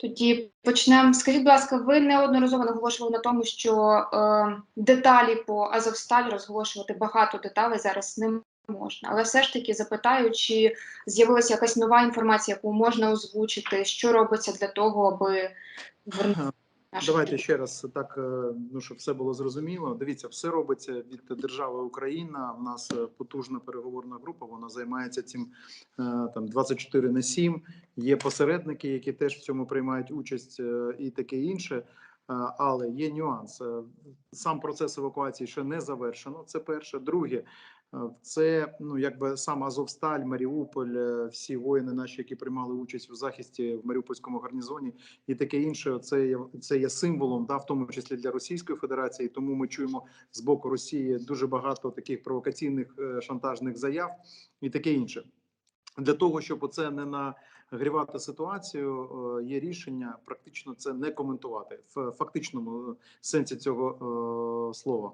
Тоді почнемо. Скажіть, будь ласка, ви неодноразово наголошували на тому, що е, деталі по Азовсталь розголошувати багато деталей зараз не можна. Але все ж таки запитаю, чи з'явилася якась нова інформація, яку можна озвучити, що робиться для того, аби Давайте ще раз так, е, ну щоб все було зрозуміло. Дивіться, все робиться від держави Україна. У нас е, потужна переговорна група. Вона займається цим е, там 24 на 7. Є посередники, які теж в цьому приймають участь, і таке інше. Але є нюанс. Сам процес евакуації ще не завершено. Це перше. Друге, це ну якби сам Азовсталь, Маріуполь, е, всі воїни наші, які приймали участь у захисті в Маріупольському гарнізоні, і таке інше. Це є це є символом, да, в тому числі для Російської Федерації. Тому ми чуємо з боку Росії дуже багато таких провокаційних е, шантажних заяв і таке інше. Для того щоб оце не нагрівати ситуацію, е, є рішення практично це не коментувати в фактичному сенсі цього е, слова.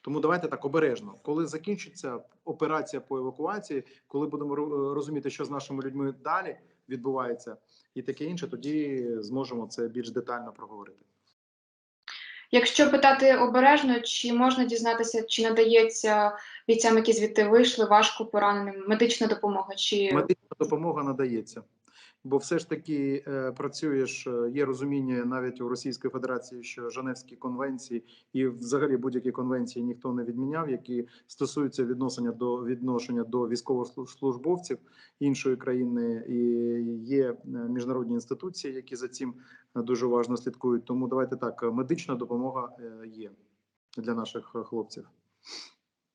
Тому давайте так обережно, коли закінчиться операція по евакуації, коли будемо розуміти, що з нашими людьми далі відбувається, і таке інше, тоді зможемо це більш детально проговорити. Якщо питати обережно, чи можна дізнатися, чи надається бійцям, які звідти вийшли, важко пораненим медична допомога? Чи Медична допомога надається, бо все ж таки е, працюєш. е, Є розуміння навіть у Російської Федерації, що Женевські конвенції і взагалі будь-які конвенції ніхто не відміняв, які стосуються відношення до відношення до військовослужбовців іншої країни, і є е, міжнародні інституції, які за цим е, дуже уважно слідкують. Тому давайте так: медична допомога є для наших хлопців.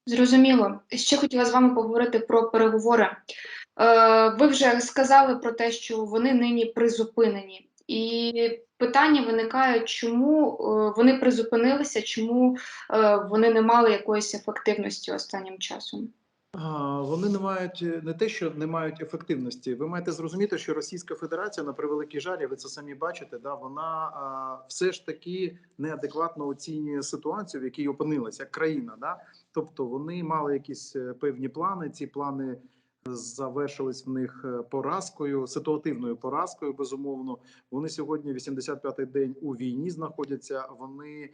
Зрозуміло. Ще хотіла з вами поговорити про переговори. Е, ви вже сказали про те, що вони нині призупинені. І питання виникає, чому е, вони призупинилися, чому е, вони не мали якоїсь ефективності останнім часом? Вони не мають не те, що не мають ефективності. Ви маєте зрозуміти, що Російська Федерація на превеликий жаль, ви це самі бачите. Да, вона все ж таки неадекватно оцінює ситуацію, в якій опинилася країна. Да? Тобто вони мали якісь певні плани. Ці плани завершились в них е, поразкою, ситуативною поразкою. Безумовно, вони сьогодні 85-й день у війні знаходяться. Вони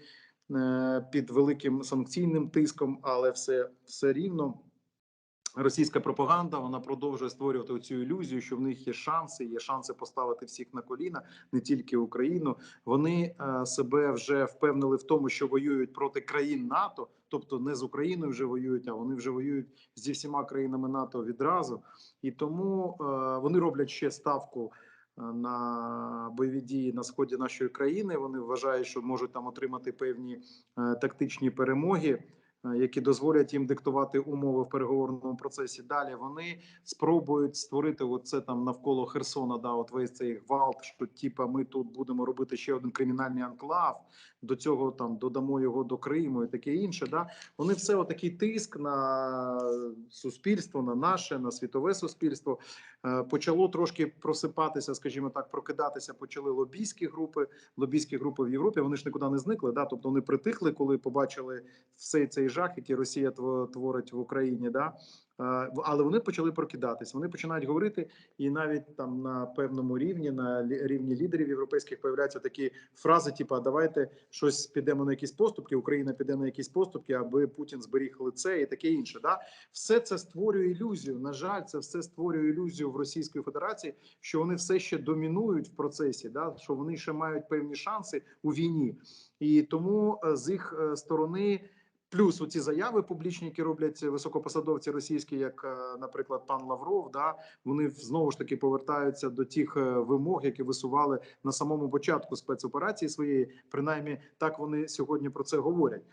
е, під великим санкційним тиском, але все, все рівно. Російська пропаганда вона продовжує створювати цю ілюзію, що в них є шанси, є шанси поставити всіх на коліна, не тільки Україну. Вони е, себе вже впевнили в тому, що воюють проти країн НАТО, тобто не з Україною вже воюють, а вони вже воюють зі всіма країнами НАТО відразу. І тому е, вони роблять ще ставку е, на бойові дії на сході нашої країни. Вони вважають, що можуть там отримати певні тактичні перемоги які дозволять їм диктувати умови в переговорному процесі. Далі вони спробують створити оце там навколо Херсона. Да, от весь цей гвалт, що типа ми тут будемо робити ще один кримінальний анклав. До цього там додамо його до Криму і таке інше. Да, вони все отакий тиск на суспільство, на наше, на світове суспільство. Е, Почало трошки просипатися, скажімо так, прокидатися. Почали лобійські групи, лобійські групи в Європі. Вони ж нікуди не зникли. Да, тобто вони притихли, коли побачили всей цей жах, який Росія тво- творить в Україні. Да? Але вони почали прокидатись. Вони починають говорити, і навіть там на певному рівні, на рівні лідерів європейських, появляються такі фрази: типу, давайте щось підемо на якісь поступки, Україна піде на якісь поступки, аби Путін зберіг лице і таке інше. Да? Все це створює ілюзію. На жаль, це все створює ілюзію в Російської Федерації, що вони все ще домінують в процесі, да? що вони ще мають певні шанси у війні, і тому е, з їх е, сторони. Плюс оці заяви публічні, які роблять високопосадовці російські, як, е, наприклад, пан Лавров, да вони знову ж таки повертаються до тих е, вимог, які висували на самому початку спецоперації своєї. Принаймні, так вони сьогодні про це говорять.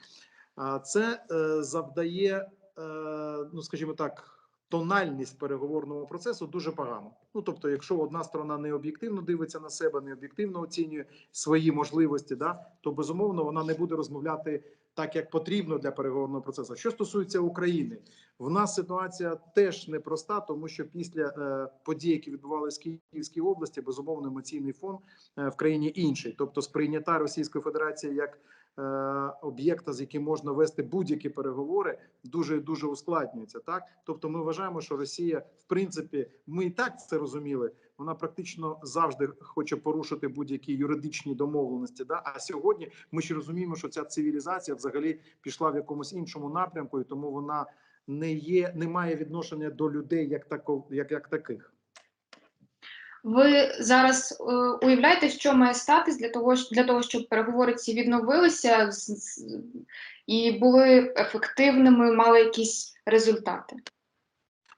Це е, завдає, ну скажімо так. Тональність переговорного процесу дуже погано. Ну тобто, якщо одна сторона не об'єктивно дивиться на себе, не об'єктивно оцінює свої можливості, да то безумовно вона не буде розмовляти так, як потрібно для переговорного процесу. Що стосується України, в нас ситуація теж непроста, тому що після е, подій, які відбувалися в Київській області, безумовно емоційний фон е, в країні інший, тобто сприйняття Російської Федерації як об'єкта, з яким можна вести будь-які переговори, дуже дуже ускладнюється. Так, тобто, ми вважаємо, що Росія, в принципі, ми і так це розуміли. вона практично завжди хоче порушити будь-які юридичні домовленості. Да? А сьогодні ми ж розуміємо, що ця цивілізація взагалі пішла в якомусь іншому напрямку, і тому вона не є, не має відношення до людей як тако, як, як таких. Ви зараз е, уявляєте, що має статись для того, для того, щоб переговори ці відновилися з- і були ефективними, мали якісь результати?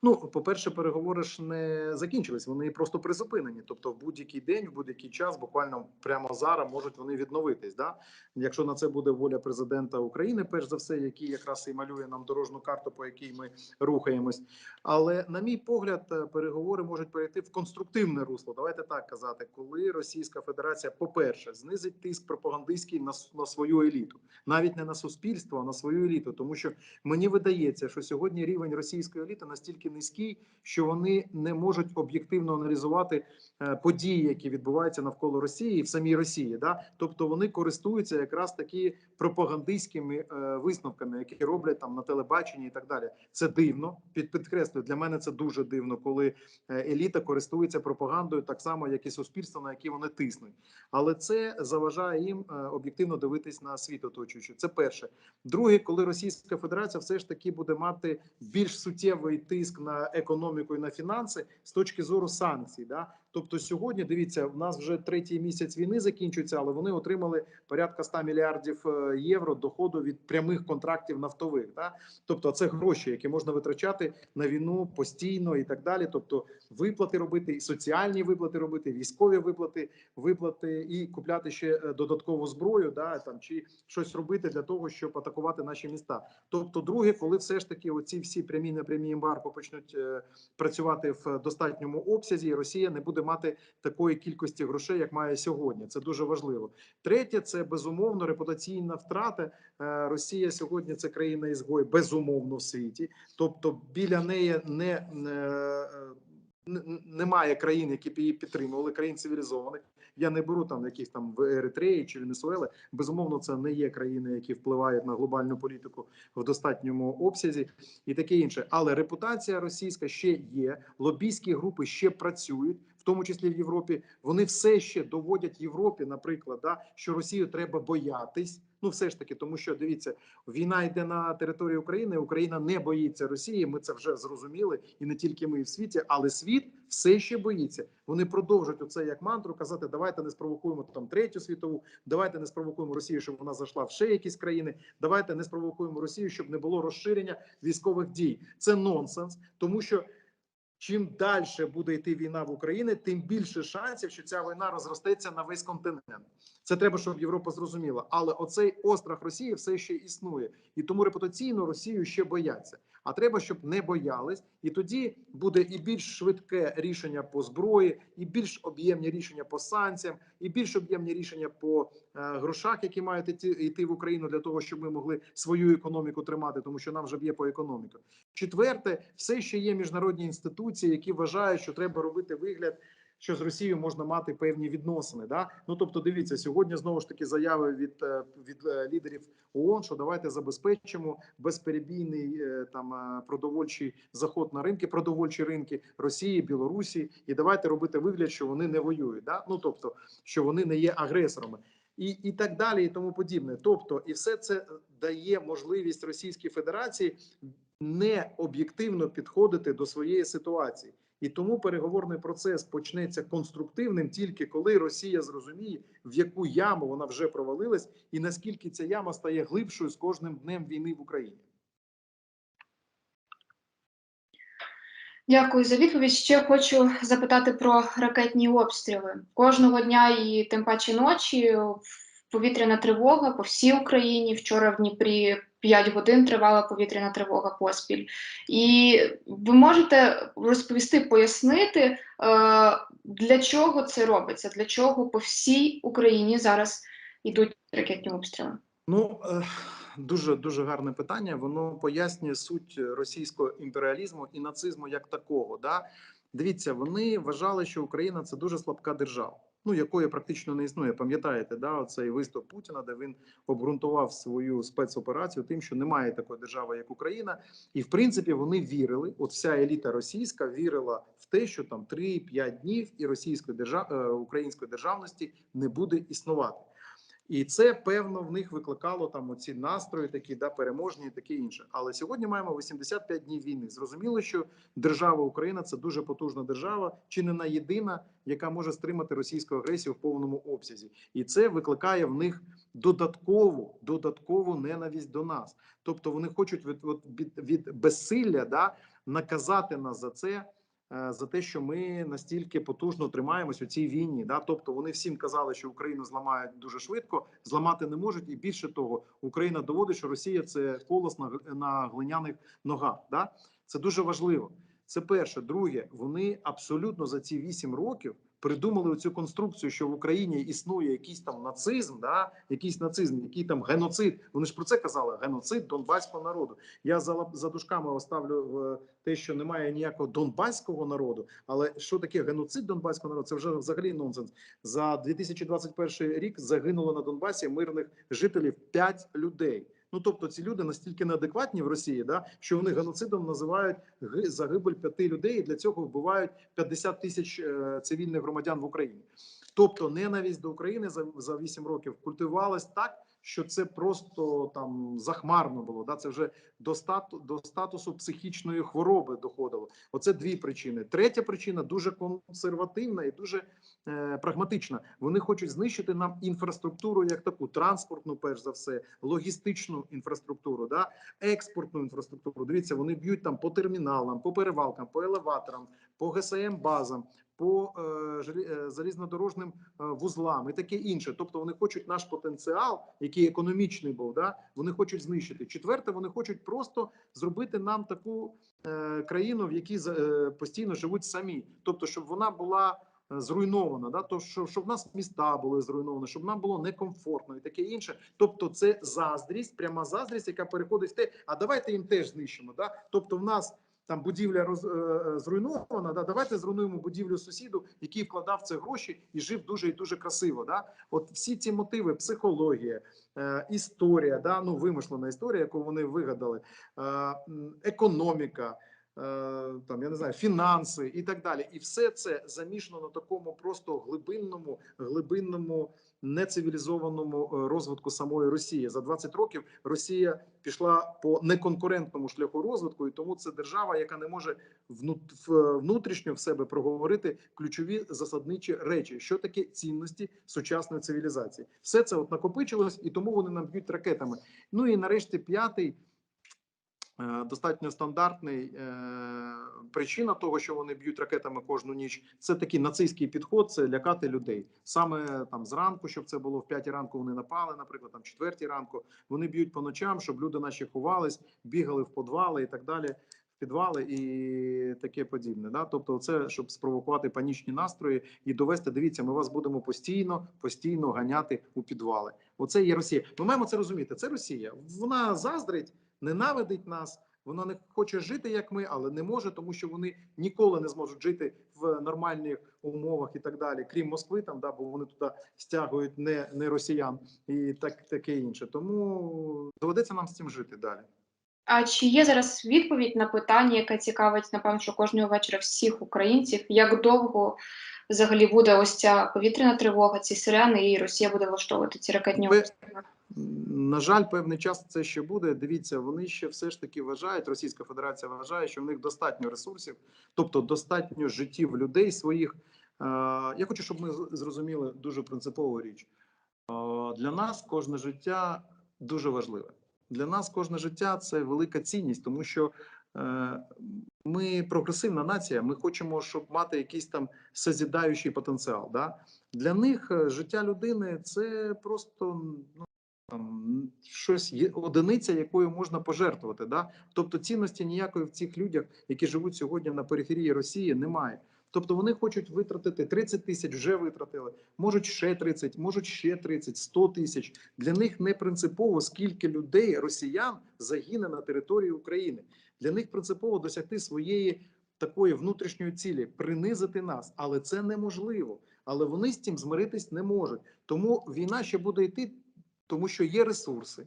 Ну, по-перше, переговори ж не закінчились, вони просто призупинені. Тобто, в будь-який день, в будь-який час, буквально прямо зараз можуть вони відновитись. Да? Якщо на це буде воля президента України, перш за все, який якраз і малює нам дорожну карту, по якій ми рухаємось. Але на мій погляд, е, переговори можуть перейти в конструктивне русло. Давайте так казати, коли Російська Федерація, по-перше, знизить тиск пропагандистський на, на свою еліту, навіть не на суспільство, а на свою еліту, тому що мені видається, що сьогодні рівень російської еліти настільки низький, що вони не можуть об'єктивно аналізувати е, події, які відбуваються навколо Росії і в самій Росії. Да? Тобто вони користуються якраз такі пропагандистськими е, висновками, які роблять там на телебаченні і так далі. Це дивно. Під підкреслюю, для мене це дуже дивно, коли е, еліта користується пропагандою так само, як і суспільство, на яке вони тиснуть. Але це заважає їм об'єктивно дивитись на світ оточуючий. Це перше. Друге, коли Російська Федерація все ж таки буде мати більш суттєвий тиск на економіку і на фінанси з точки зору санкцій. Да? Тобто сьогодні дивіться, в нас вже третій місяць війни закінчується, але вони отримали порядка 100 мільярдів е, євро доходу від прямих контрактів нафтових. Да? Тобто, це гроші, які можна витрачати на війну постійно і так далі. Тобто, виплати робити, і соціальні виплати робити, військові виплати, виплати і купляти ще е, додаткову зброю, да там чи щось робити для того, щоб атакувати наші міста. Тобто, друге, коли все ж таки оці всі прямі непрямі ембарго почнуть е, працювати в достатньому обсязі, і Росія не буде мати такої кількості грошей, як має сьогодні. Це дуже важливо. Третє, це безумовно репутаційна втрата. Е, Росія сьогодні це країна ізгой безумовно в світі. Тобто біля неї не, е, немає країн, які б її підтримували, країн цивілізованих. Я не беру там якісь там в Еритреї чи Венесуели. Безумовно, це не є країни, які впливають на глобальну політику в достатньому обсязі і таке інше. Але репутація російська ще є. Лобійські групи ще працюють, в тому числі в Європі. Вони все ще доводять Європі, наприклад, да, що Росію треба боятись. Ну, все ж таки, тому що дивіться, війна йде на території України. Україна не боїться Росії. Ми це вже зрозуміли, і не тільки ми в світі, але світ все ще боїться. Вони продовжують оце як мантру казати: давайте не спровокуємо там третю світову, давайте не спровокуємо Росію, щоб вона зайшла в ще якісь країни. Давайте не спровокуємо Росію, щоб не було розширення військових дій. Це нонсенс, тому що. Чим далі буде йти війна в Україні, тим більше шансів, що ця війна розростеться на весь континент. Це треба, щоб Європа зрозуміла. Але оцей острах Росії все ще існує, і тому репутаційно Росію ще бояться. А треба, щоб не боялись, і тоді буде і більш швидке рішення по зброї, і більш об'ємні рішення по санкціям, і більш об'ємні рішення по е, грошах, які мають йти в Україну для того, щоб ми могли свою економіку тримати, тому що нам вже б'є по економіку. Четверте, все ще є міжнародні інституції, які вважають, що треба робити вигляд. Що з Росією можна мати певні відносини, да ну тобто, дивіться сьогодні знову ж таки заяви від е, від е, лідерів ООН, що давайте забезпечимо безперебійний е, там продовольчий заход на ринки, продовольчі ринки Росії, Білорусі, і давайте робити вигляд, що вони не воюють. Да? Ну тобто, що вони не є агресорами. І, і так далі, і тому подібне. Тобто, і все це дає можливість Російській Федерації не об'єктивно підходити до своєї ситуації. І тому переговорний процес почнеться конструктивним тільки коли Росія зрозуміє, в яку яму вона вже провалилась, і наскільки ця яма стає глибшою з кожним днем війни в Україні. Дякую за відповідь. Ще хочу запитати про ракетні обстріли. Кожного дня і тим паче ночі повітряна тривога по всій Україні. Вчора в Дніпрі 5 годин тривала повітряна тривога поспіль. І ви можете розповісти, пояснити, е, для чого це робиться, для чого по всій Україні зараз йдуть ракетні обстріли? Ну е, дуже дуже гарне питання. Воно пояснює суть російського імперіалізму і нацизму як такого. Да? Дивіться, вони вважали, що Україна це дуже слабка держава. Ну якої практично не існує. Пам'ятаєте, да, цей виступ Путіна, де він обґрунтував свою спецоперацію тим, що немає такої держави, як Україна, і в принципі вони вірили. От вся еліта російська вірила в те, що там 3-5 днів і російської держав... е, української державності не буде існувати. І це певно в них викликало там оці настрої, такі да переможні, і таке інше. Але сьогодні маємо 85 днів війни. Зрозуміло, що держава Україна це дуже потужна держава, чи не на єдина, яка може стримати російську агресію в повному обсязі, і це викликає в них додаткову додаткову ненависть до нас. Тобто вони хочуть від, від, від безсилля да наказати нас за це. Е, За те, що ми настільки потужно тримаємось у цій війні, да, тобто вони всім казали, що Україну зламають дуже швидко, зламати не можуть, і більше того, Україна доводить, що Росія це колос на, на глиняних ногах. Да? Це дуже важливо. Це перше. Друге, вони абсолютно за ці вісім років придумали цю конструкцію, що в Україні існує якийсь там нацизм, да? якийсь нацизм, який там геноцид. Вони ж про це казали: геноцид донбаського народу. Я за, за дужками оставлю в те, що немає ніякого донбаського народу. Але що таке геноцид донбаського народу? Це вже взагалі нонсенс. За 2021 рік загинуло на Донбасі мирних жителів 5 людей. Ну тобто ці люди настільки неадекватні в Росії, да що вони геноцидом називають загибель п'яти людей, і для цього вбивають 50 тисяч е, цивільних громадян в Україні. Тобто ненависть до України за за 8 років культивувалась так, що це просто там захмарно було. Да, це вже до стату до статусу психічної хвороби доходило. Оце дві причини. Третя причина дуже консервативна і дуже е, прагматична. Вони хочуть знищити нам інфраструктуру як таку, транспортну, перш за все, логістичну інфраструктуру, да, експортну інфраструктуру. Дивіться, вони б'ють там по терміналам, по перевалкам, по елеваторам, по ГСМ базам. По е, е, залізнодорожним е, вузлам і таке інше. Тобто вони хочуть наш потенціал, який економічний був, да вони хочуть знищити. Четверте, вони хочуть просто зробити нам таку країну, в якій постійно живуть самі. Тобто, щоб вона була зруйнована, да то щоб, щоб в нас міста були зруйновані, щоб нам було некомфортно і таке інше. Тобто, це заздрість, пряма заздрість, яка переходить в те, а давайте їм теж знищимо. Да? Тобто, в нас там будівля роз, е, зруйнована. Да? Давайте зруйнуємо будівлю сусіду, який вкладав це гроші і жив дуже і дуже красиво. Да? От всі ці мотиви, психологія, е, історія, да? ну вимишлена історія, яку вони вигадали, е, економіка. Е, Там я не знаю, фінанси і так далі, і все це замішано на такому просто глибинному, глибинному, нецивілізованому е, розвитку самої Росії. За 20 років Росія пішла по неконкурентному шляху розвитку, і тому це держава, яка не може внутрішньо в себе проговорити ключові засадничі речі, що таке цінності сучасної цивілізації. Все це от накопичилось, і тому вони нам б'ють ракетами. Ну і нарешті п'ятий. Е, Достатньо стандартний е, причина того, що вони б'ють ракетами кожну ніч. Це такий нацистський підход, це лякати людей. Саме там зранку, щоб це було в п'ятій ранку. Вони напали, наприклад, там четвертій ранку. Вони б'ють по ночам, щоб люди наші ховались, бігали в подвали і так далі. в Підвали і таке подібне, да, тобто, це щоб спровокувати панічні настрої і довести. Дивіться, ми вас будемо постійно, постійно ганяти у підвали. Оце є Росія. Ми маємо це розуміти. Це Росія. Вона заздрить, ненавидить нас. Вона не хоче жити як ми, але не може, тому що вони ніколи не зможуть жити в нормальних умовах і так далі, крім Москви, там да, бо вони туди стягують не, не росіян і так таке інше. Тому доведеться нам з цим жити далі. А чи є зараз відповідь на питання, яке цікавить, напевно, що кожного вечора всіх українців, як довго взагалі буде ось ця повітряна тривога, ці сирени, і Росія буде влаштовувати ці ракетні обстріли? На жаль, певний час це ще буде. Дивіться, вони ще все ж таки вважають. Російська Федерація вважає, що в них достатньо ресурсів, тобто достатньо життів людей своїх. Е, Я хочу, щоб ми зрозуміли дуже принципову річ. Е, Для нас кожне життя дуже важливе. Для нас кожне життя це велика цінність, тому що е, ми прогресивна нація. Ми хочемо, щоб мати якийсь там созідаючий потенціал. Да? Для них життя людини це просто ну, щось є одиниця, якою можна пожертвувати. Да? Тобто цінності ніякої в цих людях, які живуть сьогодні на периферії Росії, немає. Тобто вони хочуть витратити 30 тисяч, вже витратили, можуть ще 30, можуть ще 30, 100 тисяч. Для них не принципово, скільки людей, росіян, загине на території України. Для них принципово досягти своєї такої внутрішньої цілі принизити нас, але це неможливо. але вони з цим змиритись не можуть. Тому війна ще буде йти, тому що є ресурси,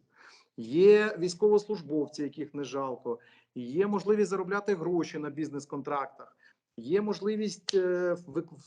є військовослужбовці, яких не жалко, є можливість заробляти гроші на бізнес-контрактах. Є можливість е,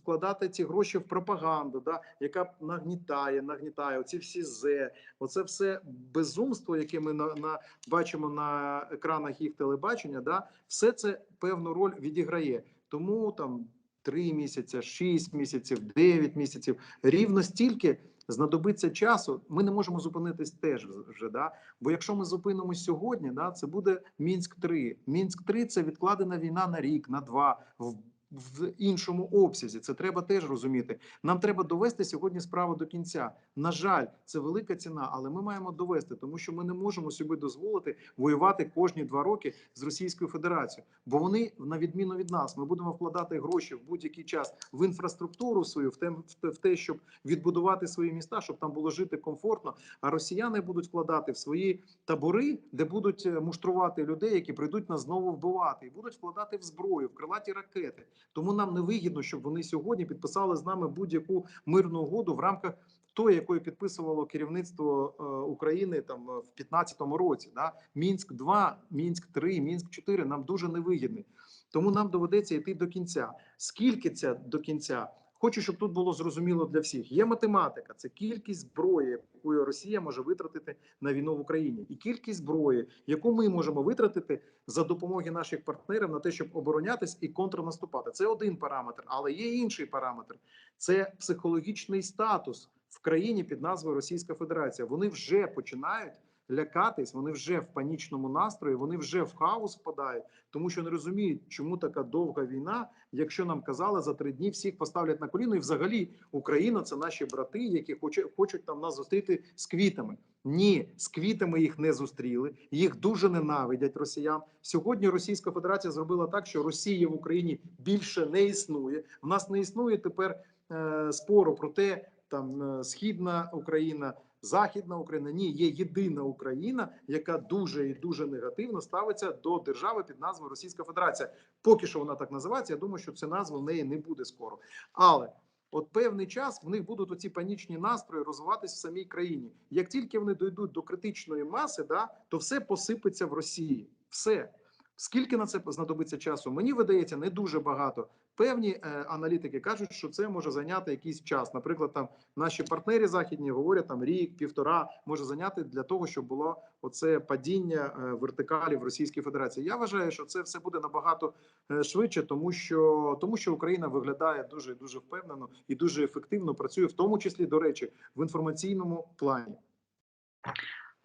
вкладати ці гроші в пропаганду, да, яка нагнітає, нагнітає оці всі зе, оце все безумство, яке ми на, на бачимо на екранах їх телебачення. Да, все це певну роль відіграє. Тому там три місяці, шість місяців, дев'ять місяців рівно стільки знадобиться часу. Ми не можемо зупинитись теж вже. Да? Бо якщо ми зупинимось сьогодні, да, це буде Мінськ 3 Мінськ 3 це відкладена війна на рік, на два в, в іншому обсязі. Це треба теж розуміти. Нам треба довести сьогодні справу до кінця. На жаль, це велика ціна, але ми маємо довести, тому що ми не можемо собі дозволити воювати кожні два роки з Російською Федерацією. Бо вони, на відміну від нас, ми будемо вкладати гроші в будь-який час в інфраструктуру свою, в те, в те, щоб відбудувати свої міста, щоб там було жити комфортно. А росіяни будуть вкладати в свої табори, де будуть е, муштрувати людей, які прийдуть нас знову вбивати, і будуть вкладати в зброю, в крилаті ракети. Тому нам не вигідно, щоб вони сьогодні підписали з нами будь-яку мирну угоду в рамках тої, якої підписувало керівництво е, України там е, в 2015 році. Да? Мінськ 2 Мінськ 3 Мінськ 4 нам дуже невигідний. Тому нам доведеться йти до кінця. Скільки це до кінця? Хочу, щоб тут було зрозуміло для всіх. Є математика, це кількість зброї, яку Росія може витратити на війну в Україні, і кількість зброї, яку ми можемо витратити за допомоги наших партнерів на те, щоб оборонятись і контрнаступати. Це один параметр, але є інший параметр: це психологічний статус в країні під назвою Російська Федерація. Вони вже починають лякатись, вони вже в панічному настрої, вони вже в хаос впадають, тому що не розуміють, чому така довга війна, якщо нам казали за три дні всіх поставлять на коліно, і взагалі Україна це наші брати, які хочуть, хочуть там нас зустріти з квітами. Ні, з квітами їх не зустріли. Їх дуже ненавидять росіян. Сьогодні Російська Федерація зробила так, що Росії в Україні більше не існує. У нас не існує тепер е, спору про те, там е, східна Україна. Західна Україна ні, є єдина Україна, яка дуже і дуже негативно ставиться до держави під назвою Російська Федерація. Поки що вона так називається. Я думаю, що ця назва в неї не буде скоро. Але от певний час в них будуть оці панічні настрої розвиватись в самій країні. Як тільки вони дійдуть до критичної маси, да то все посипеться в Росії. Все. Скільки на це знадобиться часу? Мені видається не дуже багато. Певні е, аналітики кажуть, що це може зайняти якийсь час. Наприклад, там наші партнери західні говорять там рік, півтора може зайняти для того, щоб було оце падіння е, вертикалі в Російській Федерації. Я вважаю, що це все буде набагато е, швидше, тому що тому що Україна виглядає дуже дуже впевнено і дуже ефективно працює, в тому числі до речі, в інформаційному плані.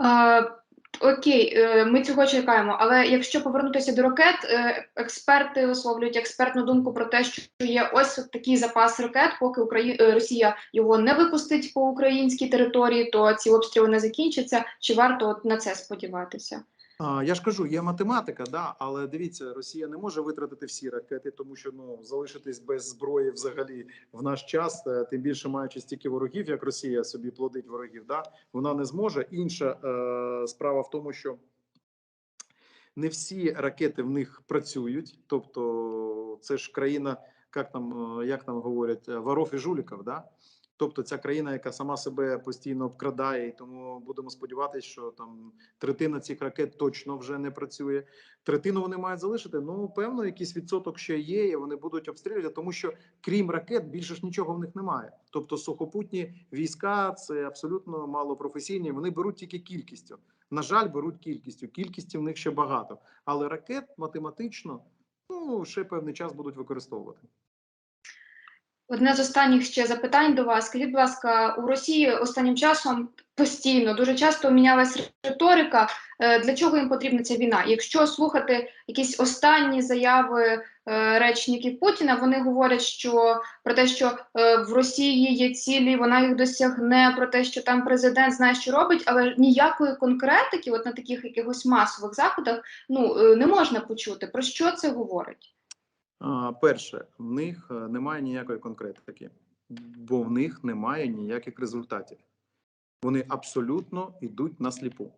Е, Окей, е, ми цього чекаємо. Але якщо повернутися до ракет, е, експерти висловлюють експертну думку про те, що є ось такий запас ракет, поки Украї... е, Росія його не випустить по українській території, то ці обстріли не закінчаться. Чи варто от на це сподіватися? Я ж кажу, є математика, да, але дивіться, Росія не може витратити всі ракети, тому що ну залишитись без зброї взагалі в наш час, е, тим більше маючи стільки ворогів, як Росія собі плодить ворогів, да, вона не зможе. Інша е, справа в тому, що не всі ракети в них працюють, тобто це ж країна, як там, е, як там говорять, е, воров і жуліків, да? Тобто ця країна, яка сама себе постійно обкрадає, і тому будемо сподіватися, що там третина цих ракет точно вже не працює. Третину вони мають залишити. Ну певно, якийсь відсоток ще є, і вони будуть обстрілювати, тому що крім ракет більше ж нічого в них немає. Тобто сухопутні війська це абсолютно малопрофесійні. Вони беруть тільки кількістю. На жаль, беруть кількістю. Кількості в них ще багато, але ракет математично ну ще певний час будуть використовувати. Одне з останніх ще запитань до вас. Скажіть, будь ласка, у Росії останнім часом постійно дуже часто мінялась риторика. Е, Для чого їм потрібна ця війна? Якщо слухати якісь останні заяви е, речників Путіна, вони говорять, що про те, що е, в Росії є цілі, вона їх досягне, про те, що там президент знає, що робить, але ніякої конкретики, от на таких якихось масових заходах, ну не можна почути. Про що це говорить? Перше, в них е, немає ніякої конкретики, бо в них немає ніяких результатів. Вони абсолютно йдуть на сліпу.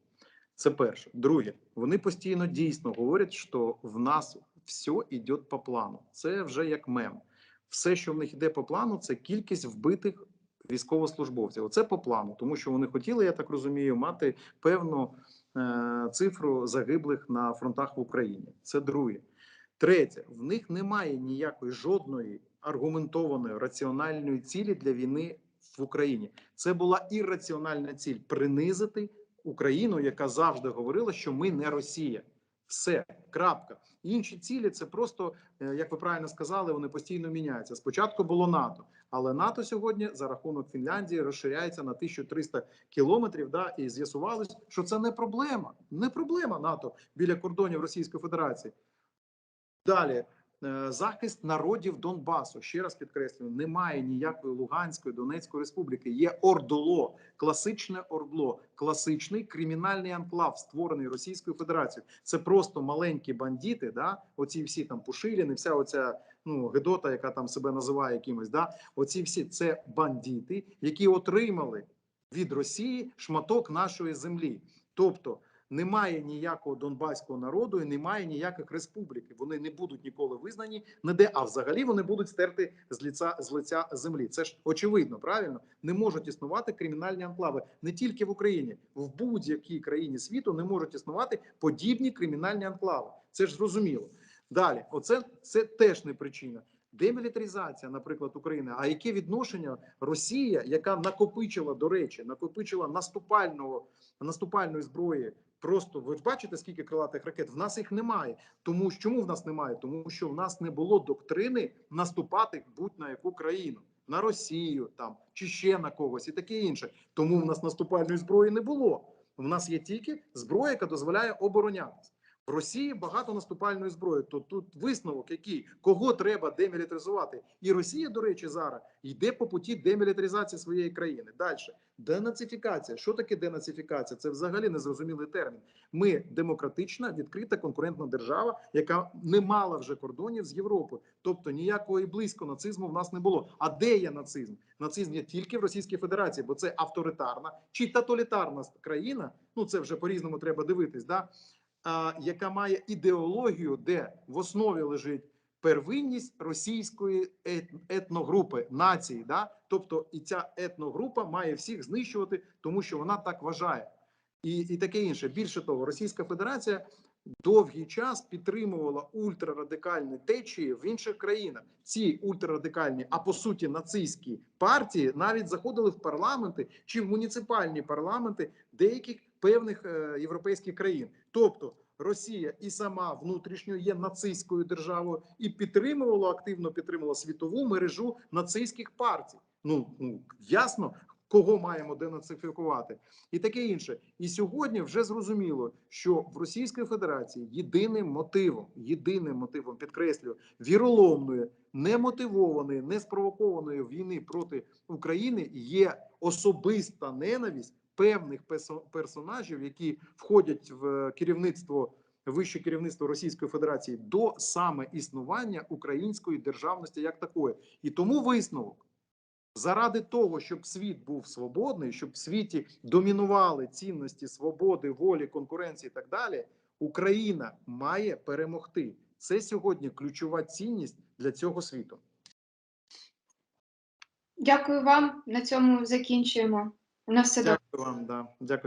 Це перше. Друге, вони постійно дійсно говорять, що в нас все йде по плану. Це вже як мем. все, що в них йде по плану, це кількість вбитих військовослужбовців. Оце по плану, тому що вони хотіли, я так розумію, мати певну е, цифру загиблих на фронтах в Україні. Це друге. Третє, в них немає ніякої жодної аргументованої раціональної цілі для війни в Україні. Це була ірраціональна ціль принизити Україну, яка завжди говорила, що ми не Росія. Все, крапка. Інші цілі це просто, е, як ви правильно сказали, вони постійно міняються. Спочатку було НАТО, але НАТО сьогодні за рахунок Фінляндії розширяється на 1300 кілометрів. Да, і з'ясувалось, що це не проблема. Не проблема НАТО біля кордонів Російської Федерації. Далі е, захист народів Донбасу. Ще раз підкреслюю, немає ніякої Луганської Донецької республіки. Є ордоло, класичне ордло, класичний кримінальний анклав, створений Російською Федерацією. Це просто маленькі бандити. Да, оці всі там Пушиліни, вся оця ну Гедота, яка там себе називає якимось. Да, оці всі це бандити, які отримали від Росії шматок нашої землі. Тобто немає ніякого донбаського народу і немає ніяких республік. Вони не будуть ніколи визнані ніде, а взагалі вони будуть стерти з лиця з лиця землі. Це ж очевидно, правильно не можуть існувати кримінальні анклави не тільки в Україні, в будь-якій країні світу не можуть існувати подібні кримінальні анклави. Це ж зрозуміло. Далі, оце це теж не причина. Демілітаризація, наприклад, України. А яке відношення Росія, яка накопичила, до речі, накопичила наступального наступальної зброї? Просто ви ж бачите, скільки крилатих ракет? В нас їх немає. Тому чому в нас немає? Тому що в нас не було доктрини наступати будь-на яку країну. На Росію там чи ще на когось і таке інше. Тому в нас наступальної зброї не було. В нас є тільки зброя, яка дозволяє оборонятися. В Росії багато наступальної зброї. То тут висновок, який кого треба демілітаризувати, і Росія, до речі, зараз йде по путі демілітаризації своєї країни. Далі денацифікація. Що таке денацифікація? Це взагалі незрозумілий термін. Ми демократична, відкрита конкурентна держава, яка не мала вже кордонів з Європою. Тобто ніякого і близько нацизму в нас не було. А де є нацизм? Нацизм є тільки в Російській Федерації, бо це авторитарна чи тоталітарна країна. Ну це вже по різному треба дивитись. Да? Яка має ідеологію, де в основі лежить первинність російської ет- етногрупи нації. Да? Тобто, і ця етногрупа має всіх знищувати, тому що вона так вважає, і, і таке інше. Більше того, Російська Федерація довгий час підтримувала ультрарадикальні течії в інших країнах. Ці ультрарадикальні, а по суті, нацистські партії навіть заходили в парламенти чи в муніципальні парламенти деяких певних е, європейських країн. Тобто Росія і сама внутрішньо є нацистською державою і підтримувала активно підтримувала світову мережу нацистських партій. Ну, ну ясно. Кого маємо денацифікувати і таке інше, і сьогодні вже зрозуміло, що в Російській Федерації єдиним мотивом, єдиним мотивом підкреслюю, віроломної, немотивованої, неспровокованої війни проти України є особиста ненависть певних персонажів, які входять в керівництво вище керівництво Російської Федерації до саме існування української державності як такої, і тому висновок. Заради того, щоб світ був свободний, щоб в світі домінували цінності свободи, волі, конкуренції і так далі, Україна має перемогти. Це сьогодні ключова цінність для цього світу. Дякую вам. На цьому закінчуємо. На все добре. Дякую вам. Да. Дякую.